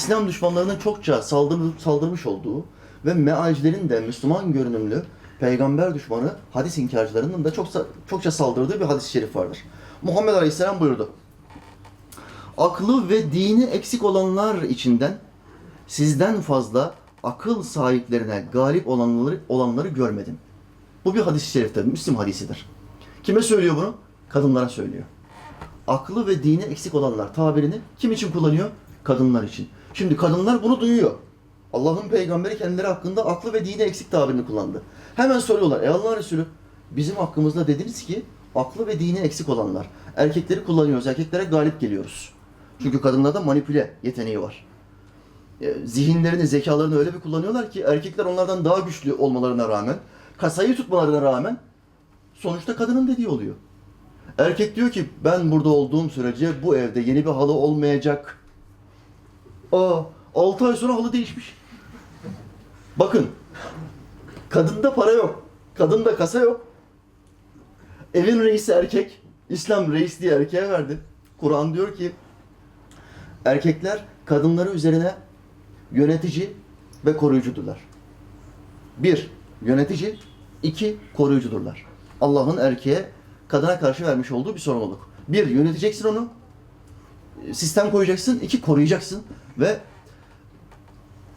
İslam düşmanlarının çokça saldırı, saldırmış olduğu ve mealcilerin de Müslüman görünümlü peygamber düşmanı hadis inkarcılarının da çokça, çokça saldırdığı bir hadis-i şerif vardır. Muhammed Aleyhisselam buyurdu. Aklı ve dini eksik olanlar içinden sizden fazla akıl sahiplerine galip olanları, olanları görmedim. Bu bir hadis-i şeriftir, Müslim hadisidir. Kime söylüyor bunu? Kadınlara söylüyor. Aklı ve dini eksik olanlar tabirini kim için kullanıyor? Kadınlar için. Şimdi kadınlar bunu duyuyor. Allah'ın peygamberi kendileri hakkında aklı ve dini eksik tabirini kullandı. Hemen soruyorlar. Ey Allah Resulü bizim hakkımızda dediniz ki aklı ve dini eksik olanlar. Erkekleri kullanıyoruz. Erkeklere galip geliyoruz. Çünkü kadınlarda manipüle yeteneği var. E, Zihinlerini, zekalarını öyle bir kullanıyorlar ki erkekler onlardan daha güçlü olmalarına rağmen, kasayı tutmalarına rağmen sonuçta kadının dediği oluyor. Erkek diyor ki ben burada olduğum sürece bu evde yeni bir halı olmayacak. Aa, 6 ay sonra halı değişmiş. Bakın, kadında para yok. Kadında kasa yok. Evin reisi erkek. İslam reis diye erkeğe verdi. Kur'an diyor ki erkekler kadınları üzerine yönetici ve koruyucudurlar. Bir, yönetici. iki koruyucudurlar. Allah'ın erkeğe kadına karşı vermiş olduğu bir sorumluluk. Bir, yöneteceksin onu. Sistem koyacaksın. iki koruyacaksın. Ve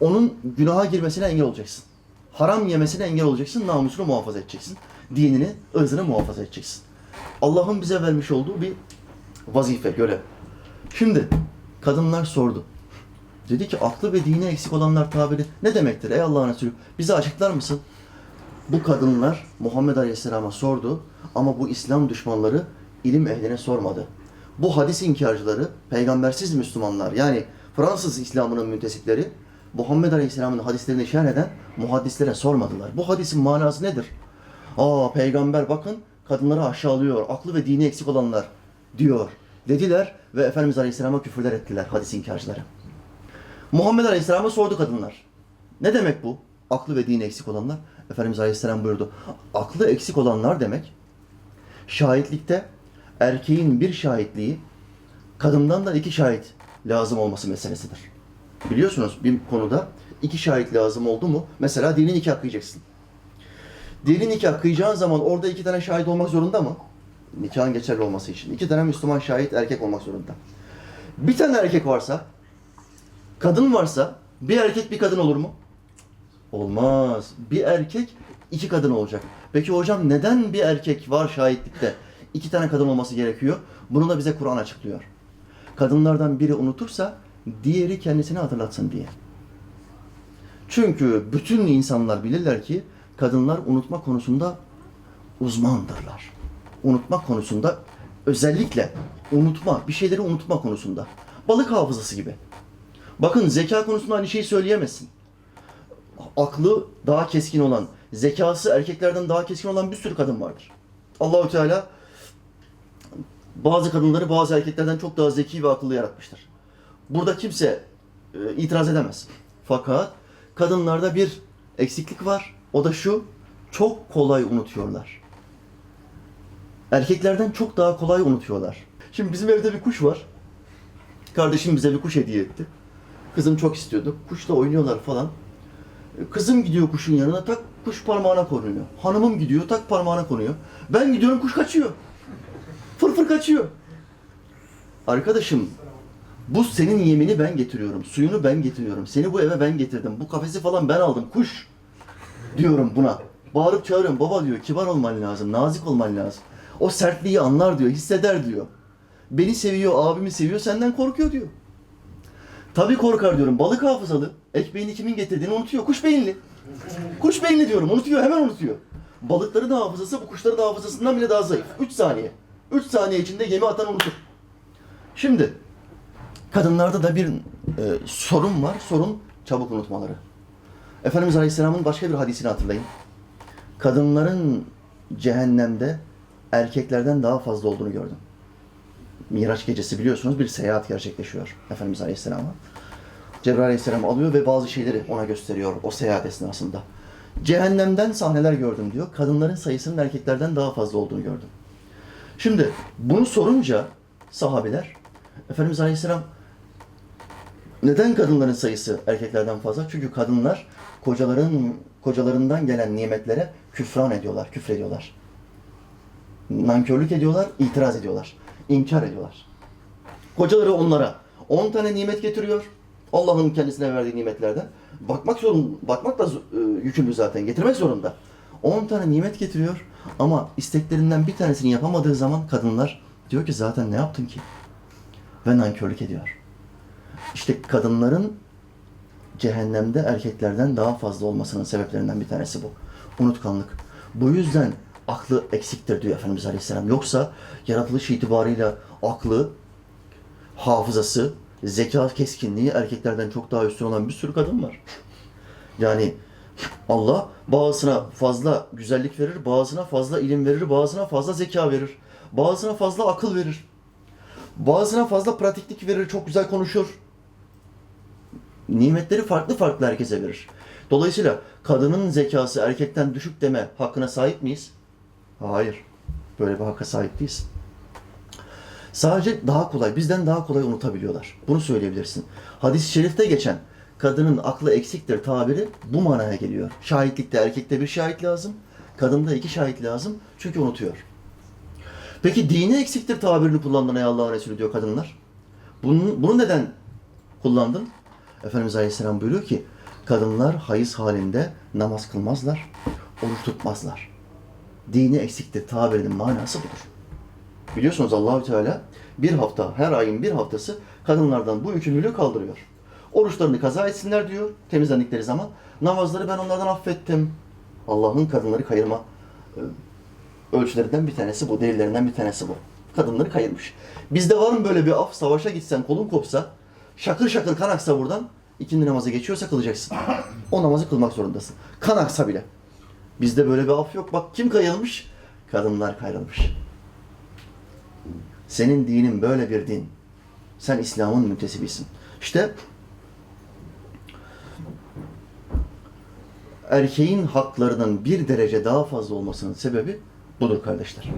onun günaha girmesine engel olacaksın. Haram yemesine engel olacaksın. Namusunu muhafaza edeceksin. Dinini, ırzını muhafaza edeceksin. Allah'ın bize vermiş olduğu bir vazife, görev. Şimdi kadınlar sordu. Dedi ki aklı ve dini eksik olanlar tabiri ne demektir ey Allah'ın Resulü? Bize açıklar mısın? Bu kadınlar Muhammed Aleyhisselam'a sordu ama bu İslam düşmanları ilim ehline sormadı. Bu hadis inkarcıları, peygambersiz Müslümanlar yani Fransız İslam'ının müntesipleri Muhammed Aleyhisselam'ın hadislerini şerh eden muhaddislere sormadılar. Bu hadisin manası nedir? Aa peygamber bakın kadınları aşağılıyor, aklı ve dini eksik olanlar diyor dediler ve Efendimiz Aleyhisselam'a küfürler ettiler hadis inkarcıları. Muhammed Aleyhisselam'a sordu kadınlar. Ne demek bu? Aklı ve dini eksik olanlar. Efendimiz Aleyhisselam buyurdu. Aklı eksik olanlar demek şahitlikte erkeğin bir şahitliği kadından da iki şahit lazım olması meselesidir. Biliyorsunuz bir konuda iki şahit lazım oldu mu? Mesela dini nikah kıyacaksın. Dini nikah kıyacağın zaman orada iki tane şahit olmak zorunda mı? Nikahın geçerli olması için. iki tane Müslüman şahit erkek olmak zorunda. Bir tane erkek varsa, kadın varsa bir erkek bir kadın olur mu? Olmaz. Bir erkek iki kadın olacak. Peki hocam neden bir erkek var şahitlikte? iki tane kadın olması gerekiyor. Bunu da bize Kur'an açıklıyor. Kadınlardan biri unutursa diğeri kendisini hatırlatsın diye. Çünkü bütün insanlar bilirler ki kadınlar unutma konusunda uzmandırlar. Unutma konusunda özellikle unutma, bir şeyleri unutma konusunda. Balık hafızası gibi. Bakın zeka konusunda aynı şeyi söyleyemezsin. Aklı daha keskin olan, zekası erkeklerden daha keskin olan bir sürü kadın vardır. Allahü Teala bazı kadınları bazı erkeklerden çok daha zeki ve akıllı yaratmıştır. Burada kimse e, itiraz edemez. Fakat kadınlarda bir eksiklik var. O da şu, çok kolay unutuyorlar. Erkeklerden çok daha kolay unutuyorlar. Şimdi bizim evde bir kuş var. Kardeşim bize bir kuş hediye etti. Kızım çok istiyordu. Kuşla oynuyorlar falan. Kızım gidiyor kuşun yanına tak kuş parmağına konuyor. Hanımım gidiyor tak parmağına konuyor. Ben gidiyorum kuş kaçıyor. Fır kaçıyor. Arkadaşım bu senin yemini ben getiriyorum. Suyunu ben getiriyorum. Seni bu eve ben getirdim. Bu kafesi falan ben aldım. Kuş diyorum buna. Bağırıp çağırıyorum. Baba diyor kibar olman lazım. Nazik olman lazım. O sertliği anlar diyor. Hisseder diyor. Beni seviyor, abimi seviyor. Senden korkuyor diyor. Tabii korkar diyorum. Balık hafızalı. Ekmeğini kimin getirdiğini unutuyor. Kuş beyinli. Kuş beyinli diyorum. Unutuyor. Hemen unutuyor. Balıkların hafızası bu kuşların da hafızasından bile daha zayıf. 3 saniye. 3 saniye içinde yemi atan unutur. Şimdi kadınlarda da bir e, sorun var. Sorun çabuk unutmaları. Efendimiz Aleyhisselam'ın başka bir hadisini hatırlayın. Kadınların cehennemde erkeklerden daha fazla olduğunu gördüm. Miraç gecesi biliyorsunuz bir seyahat gerçekleşiyor Efendimiz Aleyhisselam'a. Cebrail Aleyhisselam alıyor ve bazı şeyleri ona gösteriyor o seyahat esnasında. Cehennemden sahneler gördüm diyor. Kadınların sayısının erkeklerden daha fazla olduğunu gördüm. Şimdi bunu sorunca sahabeler Efendimiz Aleyhisselam Neden kadınların sayısı erkeklerden fazla? Çünkü kadınlar kocaların kocalarından gelen nimetlere küfran ediyorlar, küfrediyorlar. Nankörlük ediyorlar, itiraz ediyorlar, inkar ediyorlar. Kocaları onlara 10 tane nimet getiriyor. Allah'ın kendisine verdiği nimetlerden. Bakmak zorun, bakmak da e, yükümlü zaten. Getirmek zorunda. 10 tane nimet getiriyor ama isteklerinden bir tanesini yapamadığı zaman kadınlar diyor ki zaten ne yaptın ki? Ve nankörlük ediyor. İşte kadınların cehennemde erkeklerden daha fazla olmasının sebeplerinden bir tanesi bu. Unutkanlık. Bu yüzden aklı eksiktir diyor Efendimiz Aleyhisselam. Yoksa yaratılış itibarıyla aklı, hafızası, zeka keskinliği erkeklerden çok daha üstün olan bir sürü kadın var. Yani Allah bazısına fazla güzellik verir, bazısına fazla ilim verir, bazısına fazla zeka verir, bazısına fazla akıl verir. Bazısına fazla pratiklik verir, çok güzel konuşur. Nimetleri farklı farklı herkese verir. Dolayısıyla kadının zekası erkekten düşük deme hakkına sahip miyiz? Hayır. Böyle bir hakka sahip değiliz. Sadece daha kolay, bizden daha kolay unutabiliyorlar. Bunu söyleyebilirsin. Hadis-i şerifte geçen kadının aklı eksiktir tabiri bu manaya geliyor. Şahitlikte erkekte bir şahit lazım, kadında iki şahit lazım çünkü unutuyor. Peki dini eksiktir tabirini kullandın ey Allah'ın Resulü diyor kadınlar. Bunu, bunu neden kullandın? Efendimiz Aleyhisselam buyuruyor ki kadınlar hayız halinde namaz kılmazlar, oruç tutmazlar. Dini eksiktir tabirinin manası budur. Biliyorsunuz Allahü Teala bir hafta, her ayın bir haftası kadınlardan bu yükümlülüğü kaldırıyor. Oruçlarını kaza etsinler diyor temizlendikleri zaman. Namazları ben onlardan affettim. Allah'ın kadınları kayırma e, ölçülerinden bir tanesi bu, delillerinden bir tanesi bu. Kadınları kayırmış. Bizde var mı böyle bir af? Savaşa gitsen, kolun kopsa, şakır şakır kan aksa buradan, ikindi namazı geçiyorsa kılacaksın. O namazı kılmak zorundasın. Kan aksa bile. Bizde böyle bir af yok. Bak kim kayırılmış? Kadınlar kayırılmış. Senin dinin böyle bir din. Sen İslam'ın müntesibisin. İşte erkeğin haklarının bir derece daha fazla olmasının sebebi budur kardeşler.